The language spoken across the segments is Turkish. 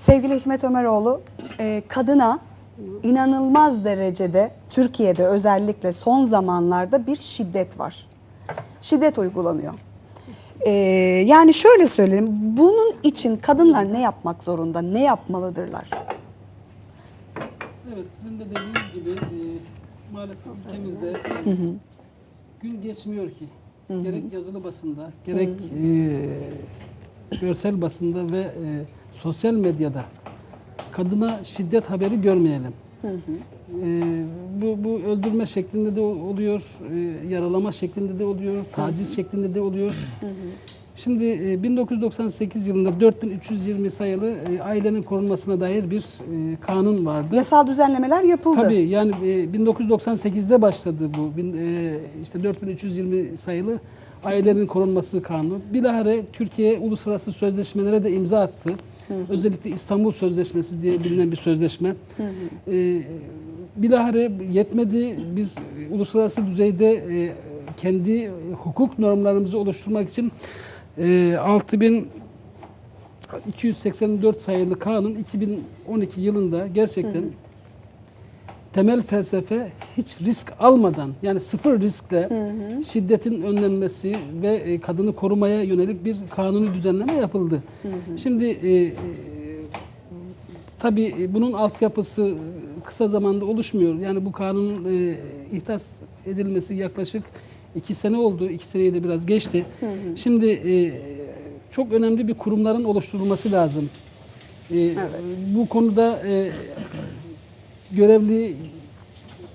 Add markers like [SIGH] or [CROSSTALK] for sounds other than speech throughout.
Sevgili Hikmet Ömeroğlu, e, kadına inanılmaz derecede Türkiye'de özellikle son zamanlarda bir şiddet var. Şiddet uygulanıyor. E, yani şöyle söyleyeyim, bunun için kadınlar ne yapmak zorunda, ne yapmalıdırlar? Evet sizin de dediğiniz gibi e, maalesef ülkemizde gün geçmiyor ki. Gerek yazılı basında, gerek e, görsel basında ve e, sosyal medyada kadına şiddet haberi görmeyelim. E, bu, bu öldürme şeklinde de oluyor, e, yaralama şeklinde de oluyor, taciz şeklinde de oluyor. Şimdi e, 1998 yılında 4320 sayılı e, ailenin korunmasına dair bir e, kanun vardı. Yasal düzenlemeler yapıldı. Tabii yani e, 1998'de başladı bu. Bin, e, işte 4320 sayılı ailenin korunması kanunu. Bilahare Türkiye uluslararası sözleşmelere de imza attı. Özellikle İstanbul Sözleşmesi diye bilinen bir sözleşme. E, bilahare yetmedi. Biz uluslararası düzeyde e, kendi hukuk normlarımızı oluşturmak için e, 6000 284 sayılı kanun 2012 yılında gerçekten temel felsefe hiç risk almadan yani sıfır riskle şiddetin önlenmesi ve e, kadını korumaya yönelik bir kanuni düzenleme yapıldı. Şimdi e, e, tabii e, bunun altyapısı kısa zamanda oluşmuyor. Yani bu kanunun e, ihtas edilmesi yaklaşık iki sene oldu. İki seneyi de biraz geçti. Şimdi e, çok önemli bir kurumların oluşturulması lazım. E, Bu konuda e, görevli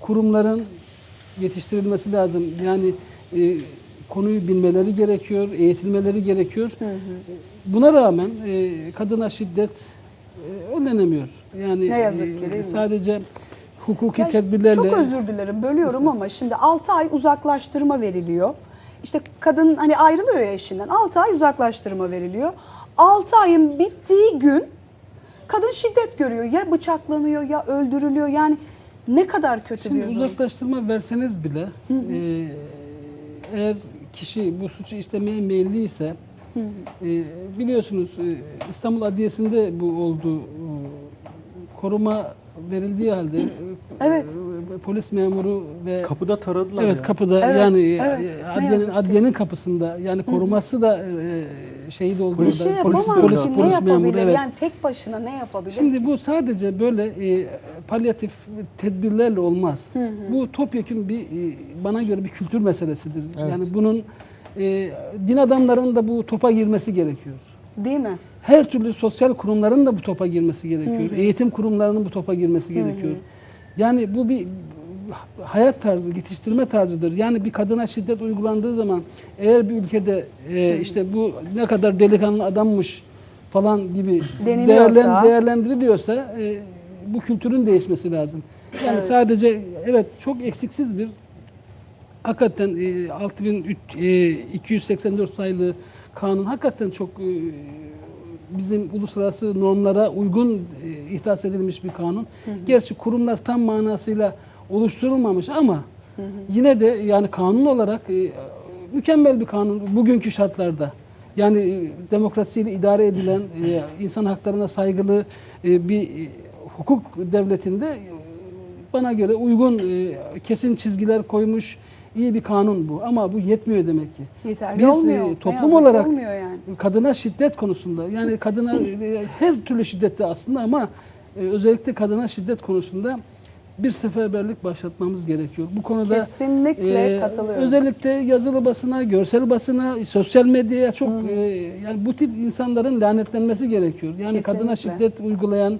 kurumların yetiştirilmesi lazım. Yani e, konuyu bilmeleri gerekiyor, eğitilmeleri gerekiyor. Buna rağmen e, kadına şiddet e, önlenemiyor. Yani Ne yazık e, ki, mi? sadece hukuki Ya tedbirlerle Çok özür dilerim bölüyorum ama şimdi 6 ay uzaklaştırma veriliyor. İşte kadın hani ayrılıyor ya eşinden 6 ay uzaklaştırma veriliyor. 6 ayın bittiği gün kadın şiddet görüyor. Ya bıçaklanıyor ya öldürülüyor. Yani ne kadar kötü Şimdi bir durum. uzaklaştırma verseniz bile e, eğer kişi bu suçu işlemeye meyilliyse e, biliyorsunuz e, İstanbul Adliyesi'nde bu oldu. E, koruma verildiği halde e, Evet. e, polis memuru ve Kapıda taradılar Evet ya. kapıda Evet, yani evet. e, Ne adliyenin, adliyenin kapısında yani koruması da e, şehit oldu. bir Polis- şey yapamaz polis, polis, polis yapabilir? memuru evet. Yani tek başına ne yapabilir? Şimdi bu sadece böyle e, palyatif tedbirlerle olmaz. Bu topyekun bir e, bana göre bir kültür meselesidir. Evet. Yani bunun e, din adamlarının da bu topa girmesi gerekiyor. Değil mi? Her türlü sosyal kurumların da bu topa girmesi gerekiyor. Eğitim kurumlarının bu topa girmesi gerekiyor. Yani bu bir hayat tarzı, yetiştirme tarzıdır. Yani bir kadına şiddet uygulandığı zaman eğer bir ülkede e, işte bu ne kadar delikanlı adammış falan gibi değerlen- değerlendiriliyorsa e, bu kültürün değişmesi lazım. Yani Evet. sadece evet çok eksiksiz bir hakikaten e, 6284 sayılı kanun hakikaten çok e, bizim uluslararası normlara uygun e, ihdas edilmiş bir kanun. Gerçi kurumlar tam manasıyla oluşturulmamış ama yine de yani kanun olarak e, mükemmel bir kanun bugünkü şartlarda. Yani e, demokrasiyle idare edilen, e, insan haklarına saygılı e, bir e, hukuk devletinde e, bana göre uygun e, kesin çizgiler koymuş iyi bir kanun bu. Ama bu yetmiyor demek ki. Yeterli Biz, olmuyor. e, toplum olarak olmuyor yani. kadına şiddet konusunda yani kadına e, her türlü şiddette aslında ama e, özellikle kadına şiddet konusunda bir seferberlik başlatmamız gerekiyor. Bu konuda Kesinlikle e, katılıyorum. Özellikle yazılı basına, görsel basına, sosyal medyaya çok e, yani bu tip insanların lanetlenmesi gerekiyor. Yani kadına Kesinlikle. şiddet uygulayan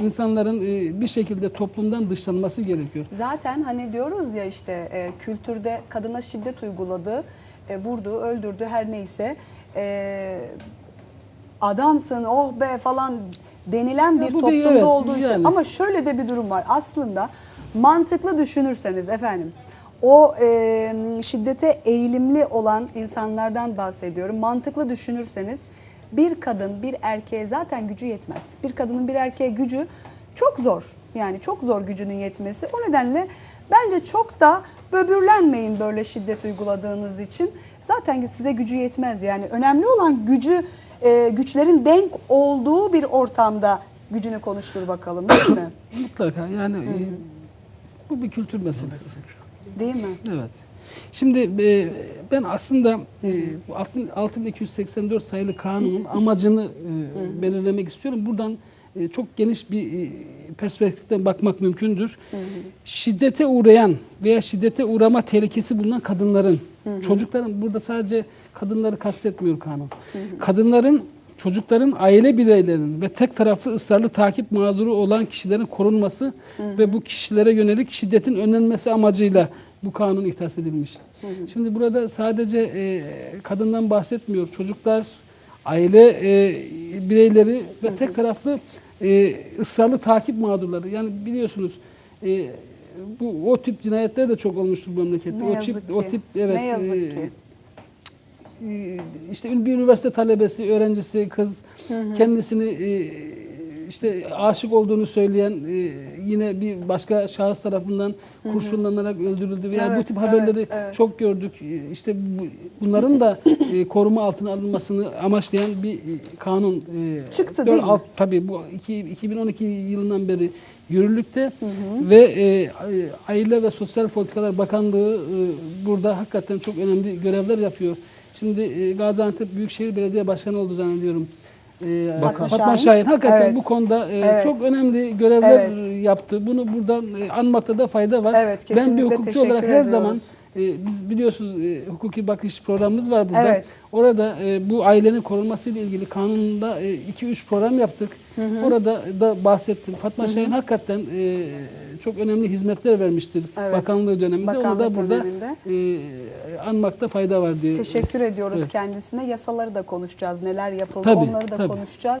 insanların e, bir şekilde toplumdan dışlanması gerekiyor. Zaten hani diyoruz ya işte e, kültürde kadına şiddet uyguladı, e, vurdu, öldürdü her neyse. E, adamsın oh be falan denilen Ya bir toplumda evet, olduğu için. yani. Ama şöyle de bir durum var. Aslında mantıklı düşünürseniz efendim o e, şiddete eğilimli olan insanlardan bahsediyorum. Mantıklı düşünürseniz bir kadın bir erkeğe zaten gücü yetmez. Bir kadının bir erkeğe gücü çok zor. Yani çok zor gücünün yetmesi. O nedenle bence çok da böbürlenmeyin böyle şiddet uyguladığınız için. Zaten size gücü yetmez. Yani önemli olan gücü e, güçlerin denk olduğu bir ortamda gücünü konuştur bakalım değil mi? [COUGHS] Mutlaka yani e, bu bir kültür meselesi. Değil mi? Evet. Şimdi e, ben aslında e, bu 6000 6284 sayılı kanunun amacını e, belirlemek istiyorum. Buradan e, çok geniş bir e, perspektiften bakmak mümkündür. Şiddete uğrayan veya şiddete uğrama tehlikesi bulunan kadınların, çocukların burada sadece kadınları kastetmiyor kanun. Kadınların çocukların, aile bireylerinin ve tek taraflı ısrarlı takip mağduru olan kişilerin korunması ve bu kişilere yönelik şiddetin önlenmesi amacıyla bu kanun ihdas edilmiş. Şimdi burada sadece e, kadından bahsetmiyor. Çocuklar, aile e, bireyleri ve tek taraflı e, ısrarlı takip mağdurları. Yani biliyorsunuz e, bu o tip cinayetler de çok olmuştur bu memlekette. Ne o yazık tip, o ki. tip evet. ne yazık e, ki. e, işte bir üniversite talebesi, öğrencisi, kız kendisini e, işte aşık olduğunu söyleyen e, yine bir başka şahıs tarafından kurşunlanarak öldürüldü. Bu Evet, tip evet, haberleri evet. çok gördük. E, İşte bu, bunların da e, koruma altına alınmasını amaçlayan bir e, kanun e, Çıktı değil mi? tabii bu iki- 2012 yılından beri yürürlükte ve e, Aile ve Sosyal Politikalar Bakanlığı e, burada hakikaten çok önemli görevler yapıyor. Şimdi e, Gaziantep Büyükşehir Belediye Başkanı oldu zannediyorum. E, Fatma Fatma, Şahin. Şahin. Hakikaten Evet. bu konuda e, Evet. çok önemli görevler Evet. yaptı. Bunu buradan e, anmakta da fayda var. Evet, ben bir hukukçu olarak her ediyoruz. zaman e, biz biliyorsunuz e, hukuki bakış programımız var burada. Evet. Orada e, bu ailenin korunmasıyla ilgili kanununda 2-3 program yaptık. Orada da bahsettim. Fatma Şahin hakikaten e, çok önemli hizmetler vermiştir Evet. bakanlığı döneminde. Onu Bakanlık da burada döneminde. e, anmakta fayda var diye. Teşekkür ediyoruz Evet. kendisine. Yasaları da konuşacağız. Neler yapıldı Tabii, onları da tabii. konuşacağız.